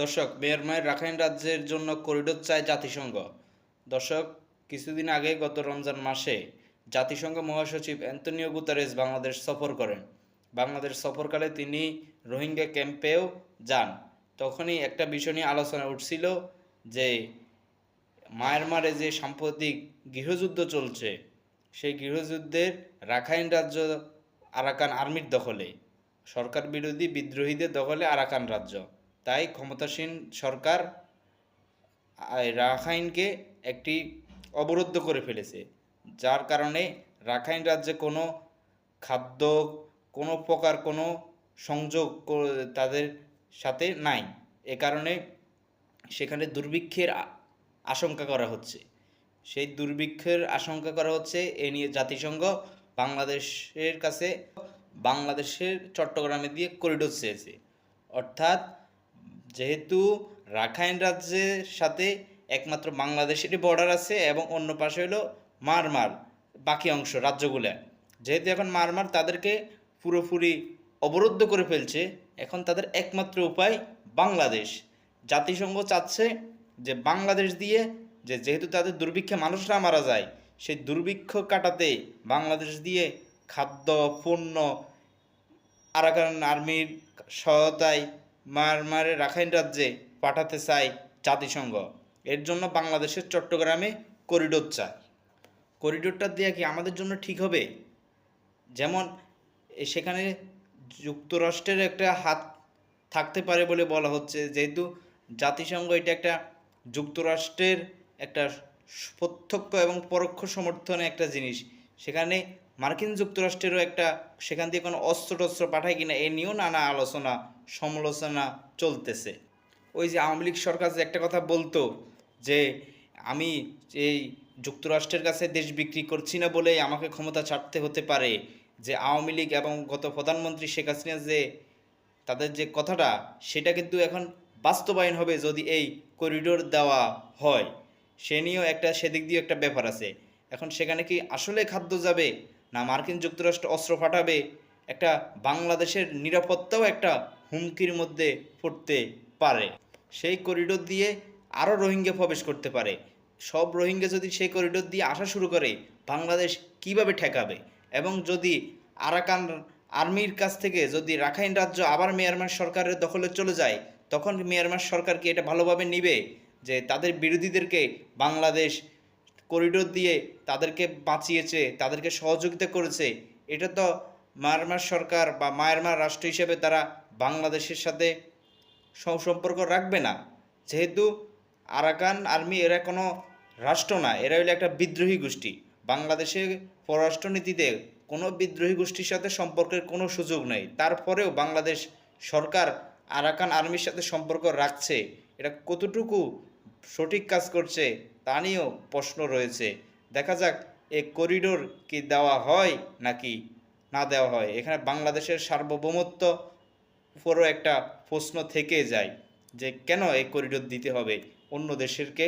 দর্শক Myanmar Rakhine রাজ্যের জন্য করিডোর চায় জাতিসংঘ। দর্শক, কিছুদিন আগে গত রমজান মাসে জাতিসংঘ মহাসচিব অ্যান্তনিও গুতারেস বাংলাদেশ সফর করেন। বাংলাদেশ সফরকালে তিনি রোহিঙ্গা ক্যাম্পেও যান। তখনই একটা বিষয় নিয়ে আলোচনা উঠছিল যে মায়ানমারে যে সাম্প্রতিক গৃহযুদ্ধ চলছে, সেই গৃহযুদ্ধের রাখাইন রাজ্য আরাকান আর্মির দখলে, সরকার বিরোধী বিদ্রোহীদের দখলে আরাকান রাজ্য। তাই ক্ষমতাসীন সরকার রাখাইনকে একটি অবরুদ্ধ করে ফেলেছে, যার কারণে রাখাইন রাজ্যে কোনো খাদ্য, কোনো প্রকার কোনো সংযোগ তাদের সাথে নাই। এ কারণে সেখানে দুর্ভিক্ষের আশঙ্কা করা হচ্ছে। সেই দুর্ভিক্ষের আশঙ্কা করা হচ্ছে এ নিয়ে জাতিসংঘ বাংলাদেশের কাছে, বাংলাদেশের চট্টগ্রামে দিয়ে করিডোর চেয়েছে। অর্থাৎ যেহেতু রাখাইন রাজ্যের সাথে একমাত্র বাংলাদেশেরই বর্ডার আছে এবং অন্য পাশে হলো মারমার বাকি অংশ রাজ্যগুলো। যেহেতু এখন মারমার তাদেরকে পুরোপুরি অবরুদ্ধ করে ফেলছে, এখন তাদের একমাত্র উপায় বাংলাদেশ। জাতিসংঘ চাচ্ছে যে বাংলাদেশ দিয়ে যে যেহেতু তাদের দুর্ভিক্ষে মানুষরা মারা যায়, সেই দুর্ভিক্ষ কাটাতে বাংলাদেশ দিয়ে খাদ্য, পণ্য, আরাকান আর্মির সহায়তায় মায়ানমারের রাখাইন রাজ্যে পাঠাতে চায় জাতিসংঘ। এর জন্য বাংলাদেশের চট্টগ্রামে করিডোর চায়। করিডোরটা দেওয়া কি আমাদের জন্য ঠিক হবে? যেমন সেখানে যুক্তরাষ্ট্রের একটা হাত থাকতে পারে বলে বলা হচ্ছে। যেহেতু জাতিসংঘ এটা একটা যুক্তরাষ্ট্রের একটা প্রত্যক্ষ এবং পরোক্ষ সমর্থনে একটা জিনিস। সেখানে মার্কিন যুক্তরাষ্ট্রেরও একটা সেখান থেকে কোনো অস্ত্র টস্ত্র পাঠায় কিনা এ নিয়েও নানা আলোচনা, সমালোচনা চলতেছে। ওই যে আওয়ামী লীগ সরকার যে একটা কথা বলতো যে, আমি এই যুক্তরাষ্ট্রের কাছে দেশ বিক্রি করছি না বলেই আমাকে ক্ষমতা ছাড়তে হতে পারে। যে আওয়ামী লীগ এবং গত প্রধানমন্ত্রী শেখ হাসিনা যে তাদের যে কথাটা, সেটা কিন্তু এখন বাস্তবায়ন হবে যদি এই করিডোর দেওয়া হয়। সে নিয়েও একটা, সেদিক দিয়েও একটা ব্যাপার আছে। এখন সেখানে কি আসলে খাদ্য যাবে? না মার্কিন যুক্তরাষ্ট্র অস্ত্র ফাটাবে, একটা বাংলাদেশের নিরাপত্তাও একটা হুমকির মধ্যে পড়তে পারে। সেই করিডোর দিয়ে আরও রোহিঙ্গা প্রবেশ করতে পারে। সব রোহিঙ্গা যদি সেই করিডোর দিয়ে আসা শুরু করে, বাংলাদেশ কীভাবে ঠেকাবে? এবং যদি আরাকান আর্মির কাছ থেকে যদি রাখাইন রাজ্য আবার মিয়ানমার সরকারের দখলে চলে যায়, তখন মিয়ানমার সরকার কি এটা ভালোভাবে নিবে? যে তাদের বিরোধীদেরকে বাংলাদেশ করিডোর দিয়ে তাদেরকে বাঁচিয়েছে, তাদেরকে সহযোগিতা করেছে, এটা তো মায়ানমার সরকার বা মায়ানমার রাষ্ট্র হিসেবে তারা বাংলাদেশের সাথে সুসম্পর্ক রাখবে না। যেহেতু আরাকান আর্মি এরা কোনো রাষ্ট্র না, এরা হলো একটা বিদ্রোহী গোষ্ঠী। বাংলাদেশের পররাষ্ট্রনীতিতে কোনো বিদ্রোহী গোষ্ঠীর সাথে সম্পর্কের কোনো সুযোগ নেই। তারপরেও বাংলাদেশ সরকার আরাকান আর্মির সাথে সম্পর্ক রাখছে, এটা কতটুকু সঠিক কাজ করছে তা নিয়েও প্রশ্ন রয়েছে। দেখা যাক, এ করিডোর কি দেওয়া হয় নাকি না দেওয়া হয়? এখানে বাংলাদেশের সার্বভৌমত্ব উপরও একটা প্রশ্ন থেকে যায় যে কেন এই করিডোর দিতে হবে? অন্য দেশেরকে